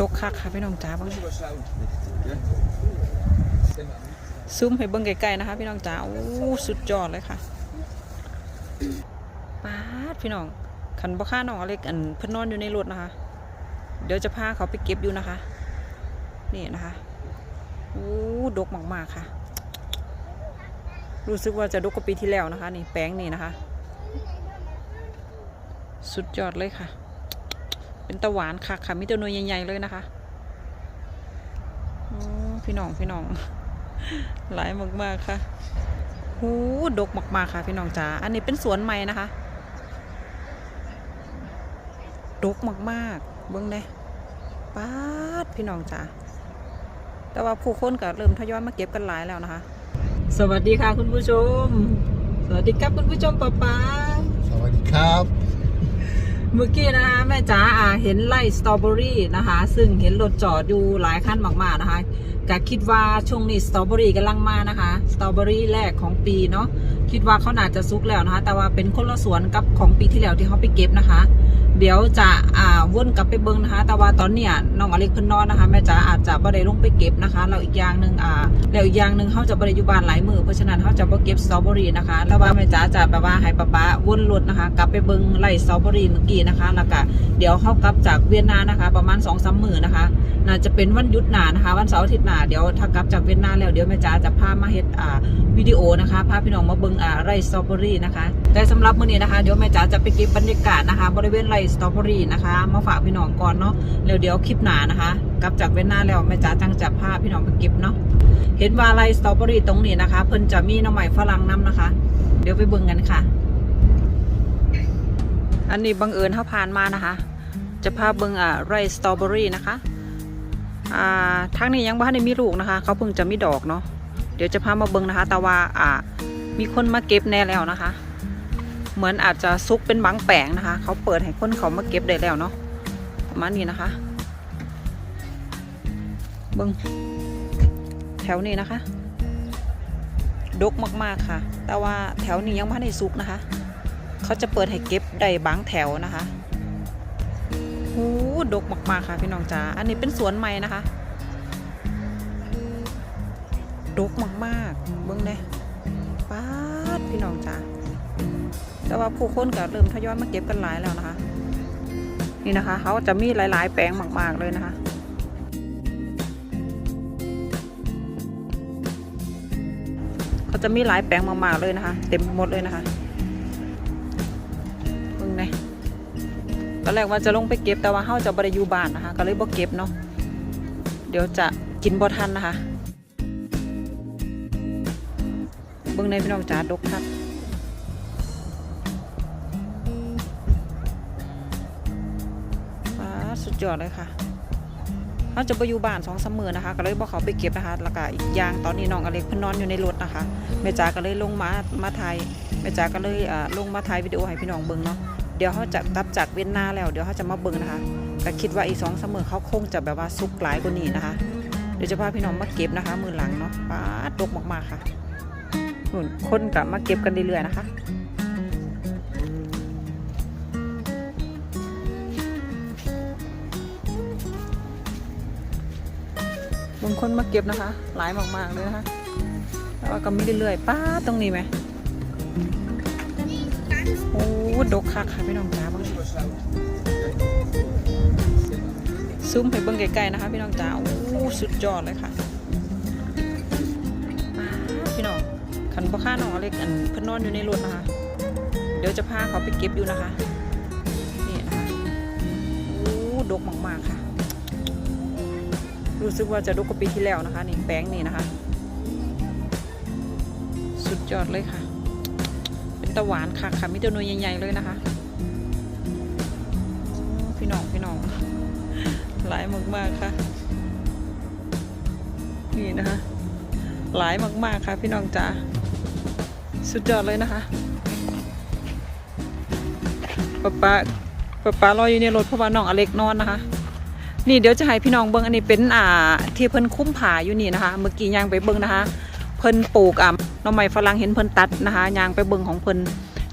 ดกคักค่ะพี่น้องจ๋าบ้างซูมให้เบิ่งไกลๆนะคะ พี่น้องจ๋าโอ้สุดยอดเลยค่ะป๊าดพี่น้องขันบ่ค่าน้องอเล็กอันเพิ่นนอนอยู่ในรถนะคะ เดี๋ยวจะพาเขาไปเก็บอยู่นะคะ นี่นะคะโอ้ดกมากๆค่ะ รู้สึกว่าจะดกกว่าปีที่แล้วนะคะ นี่แป้งนี่นะคะ สุดยอดเลยค่ะ เป็นตะหวานค่ะค่ะมีตัวน่วยใหญ่ๆเลยนะคะอพี่น้องพี่น้องหลายมากๆค่ะหูดกมากๆค่ะ พี่น้องจ๋าอันนี้เป็นสวนใหม่นะคะดกมากๆ เบิ้งได้ป๊าดพี่น้องจ๋าแต่ว่าผู้คนก็เริ่มทยอยมาเก็บกันหลายแล้วนะคะ สวัสดีค่ะคุณผู้ชม สวัสดีครับคุณผู้ชมป๊าป๊าสวัสดีครับ เมื่อกี้นะคะแม่จ๋าเห็นไล่สตรอเบอรี่นะคะ ซึ่งเห็นรถจอดอยู่หลายคันมากๆนะคะก็คิดว่าช่วงนี้สตรอเบอรี่กำลังมานะคะสตรอเบอรี่แรกของปีเนาะ คิดว่าเขาน่าจะซุกแล้วนะคะ แต่ว่าเป็นคนละสวนกับของปีที่แล้วที่เขาไปเก็บนะคะ เดี๋ยวจะอ่าวนกลับไปเบิ้งนะคะ แต่ว่าตอนเนี้ยน้องอเล็กเพิ่นนอนนะคะแม่จ๋าอาจจะบ่ได้ลงไปเก็บนะคะแล้วอีกอย่างหนึ่งอ่าแล้วอีกอย่างหนึ่งเขาจะบ่ได้อยู่บ้านหลายมือเพราะฉะนั้นเขาจะบ่เก็บสตรอเบอรี่นะคะแต่ว่าแม่จ๋าจะแบบว่าให้ป๊าป๊าวนรถนะคะ กลับไปเบิ้งไร่สตรอเบอรี่เมื่อกี้นะคะแล้วก็เดี๋ยวเขากลับจากเวียนนานะคะ ประมาณ2องสามมือนะคะน่าจะเป็นวันหยุดหนานะคะ วันเสาร์อาทิตย์หนาเดี๋ยวถ้ากลับจากเวียนนาแล้วเดี๋ยวแม่จ๋าจะพามาเฮ็ดอ่าวิดีโอนะคะพาพี่น้องมาเบิ่งไร่สตรอเบอรี่นะคะ แต่สำหรับมื้อนี้นะคะเดี๋ยวแม่จ๋าจะไปเก็บบรรยากาศนะคะ บริเวณไร่สตรอเบอรี่นะคะ มาฝากพี่น้องก่อนเนาะแล้วเดี๋ยวคลิปหนานะคะ กลับจากเวียนนาแล้วแม่จ๋าจังจะพาพี่น้องไปเก็บเนาะเห็นว่าไร่สตรอเบอรี่ตรงนี้นะคะ เพิ่นจะมีน้ำใหม่ฝรั่งนํนะคะ เดี๋ยวไปเบิ่งกันค่ะ อันนี้บังเอิญเฮาผ่านมานะคะ จะพาเบิ่งอ่าไร่สตรอเบอรี่นะคะอ่าทางนี้ยังบ่ทันได้มีลูกนะคะ เขาเพิ่งจะมีดอกเนาะเดี๋ยวจะพามาเบิ่งนะคะ แต่ว่าอ่า มีคนมาเก็บแน่แล้วนะคะ เหมือนอาจจะซุกเป็นบางแปลงนะคะ เขาเปิดให้คนเขามาเก็บได้แล้วเนาะประมาณนี้นะคะเบิ่งแถวนี้นะคะ ดกมากๆค่ะ แต่ว่าแถวนี้ยังไม่ได้ซุกนะคะ เขาจะเปิดให้เก็บได้บางแถวนะคะหูดกมากๆค่ะพี่น้องจ๋า อันนี้เป็นสวนใหม่นะคะ ดกมากๆเบิ้งเลย ป๊าดพี่น้องจ๋าแต่ว่าผู้คนก็เริ่มทยอยมาเก็บกันหลายแล้วนะคะ นี่นะคะเขาจะมีหลาย ๆ แปลงมาก ๆ เลยนะคะเขาจะมีหลายแปลงมาก ๆ เลยนะคะ เต็มหมดเลยนะคะเบิ่งตอนแรกว่าจะลงไปเก็บแต่ว่าเฮาจะบริยูบานนะคะ ก็เลยบ่เก็บเนาะเดี๋ยวจะกินบ่ทันนะคะ เบิ่งในพี่น้องจ๋าดกครับว้าสุดยอดเลยค่ะเขาจะไปอยู่บ้านสองสามมือนะคะ ก็เลยบอกเขาไปเก็บนะคะ แล้วก็อีกอย่างตอนนี้น้องอเล็กเพิ่นนอนอยู่ในรถนะคะแม่จ๋าก็เลยลงมามาถ่ายแม่จ๋าก็เลยลงมาถ่ายวิดีโอให้พี่น้องเบิ่งเนาะเดี๋ยวเขาจะกลับจากเวียนนาแล้วเดี๋ยวเขาจะมาเบิ่งนะคะก็คิดว่าอีสองเสมอเขาคงจะแบบว่าสุกหลายกว่านี้นะคะ เดี๋ยวจะพาพี่น้องมาเก็บนะคะ มือหลังเนาะป้าดดกมากๆค่ะ นุ่นคนกลับมาเก็บกันเรื่อยๆนะคะบางคนมาเก็บนะคะ หลายมากๆเลยนะคะแต่ว่าก็ไม่เรื่อยๆป้าตรงนี้ไหมโอ้ดกคักค่ะพี่น้องจ๋าบ้างซูมให้เบิ่งไกลๆนะคะพี่น้องจ๋าโอ้สุดยอดเลยค่ะ ขันบ่ค่าน้องอเล็กอันเพิ่นนอนอยู่ในรถนะคะ เดี๋ยวจะพาเขาไปเก็บอยู่นะคะนี่นะคะโอ้ดกมากๆค่ะ รู้สึกว่าจะดกกว่าปีที่แล้วนะคะนี่แป้งนี่นะคะ สุดยอดเลยค่ะ เป็นตะหวานค่ะค่ะมีตัวน่ยใหญ่ๆเลยนะคะพี่น้องพี่น้องหลายมากๆค่ะ นี่นะคะหลายมากๆค่ะพี่น้องจ๋า สุดยอดเลยนะคะป๊าป๊าป๊าป๊ารออยู่ในรถเพราะว่าน้องอเล็กนอนนะคะ นี่เดี๋ยวจะให้พี่น้องเบิ้งอันนี้เป็นอ่าที่เพิ่นคุ้มผาอยู่นี่นะคะ เมื่อกี้ยางไปเบิ้งนะคะ เพิ่นปลูกอ่าหน่อไม้ฝรั่งเห็นเพิ่นตัดนะคะยางไปเบิ้งของเพิ่น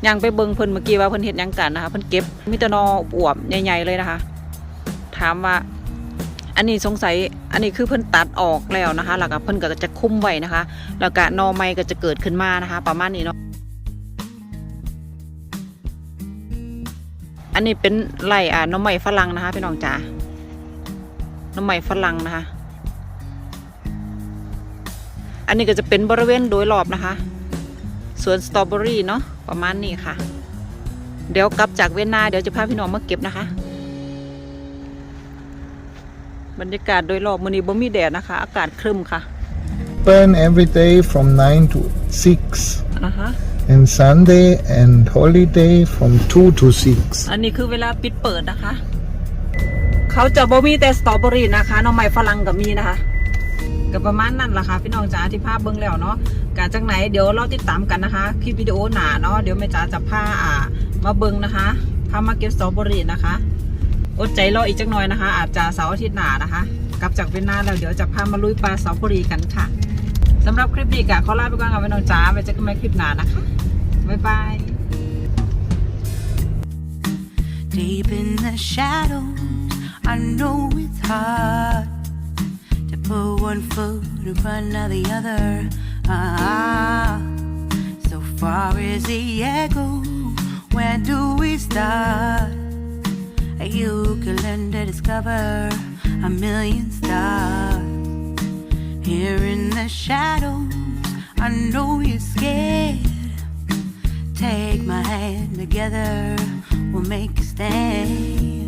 ยางไปเบิ้งเพิ่นเมื่อกี้ว่าเพิ่นเฮ็ดยังกันนะคะ เพิ่นเก็บมีแต่หนออวบใหญ่ๆเลยนะคะ ถามว่า อันนี้สงสัยอันนี้คือเพิ่นตัดออกแล้วนะคะแล้วก็เพิ่นก็จะคุ้มไว้นะคะ แล้วก็นอไม้ก็จะเกิดขึ้นมานะคะ ประมาณนี้เนาะอันนี้เป็นไรอ่าหน้อไม้ฝรั่งนะคะพี่น้องจ๋าน้อไม้ฝรั่งนะคะ อันนี้ก็จะเป็นบริเวณโดยรอบนะคะสวนสตรอเบอรี่เนาะประมาณนี้ค่ะ เดี๋ยวกลับจากเวียนนาเดี๋ยวจะพาพี่น้องมาเก็บนะคะ บรรยากาศโดยรอบมือนี้บ่มีแดดนะคะ อากาศครึ้มค่ะ Open every day from 9 to 6อ่าฮะ and Sunday and holiday from 2 to 6. อันนี้คือเวลาปิดเปิดนะคะ เขาจะบ่มีแต่สตรอเบอรี่นะคะหน้องไม้ฝรั่งก็มีนะคะก็ประมาณนั้นล่ะค่ะพี่น้องจ๋าที่ภาพเบิ้งแล้วเนาะกาจากไหนเดี๋ยวเราติดตามกันนะคะคลิปวิดีโอหนาเนาะเดี๋ยวแม่จ๋าจะพาอ่ามาเบิ้งนะคะพามาเก็บสตรอเบอรี่นะคะ อดใจรออีกจักหน่อยนะคะ อาจจะเสาร์อาทิตย์หน้านะคะ กลับจากเวียนนาแล้วเดี๋ยวจะพามาลุยปลาเสตรอเบอรี่กันค่ะสำหรับคลิปนี้กะขอลาไปก่อนค่ะพี่น้องจ๋าไว้เจอกันใหม่คลิปหน้านะคะบ๊ายบาย Deep in the shadows, I know it's hard to put one foot in front of the other. Ah, so far as the echo, where do we start? You can learn to discover a million stars. Here in the shadows, I know you're scared. Take my hand together, we'll make a stand.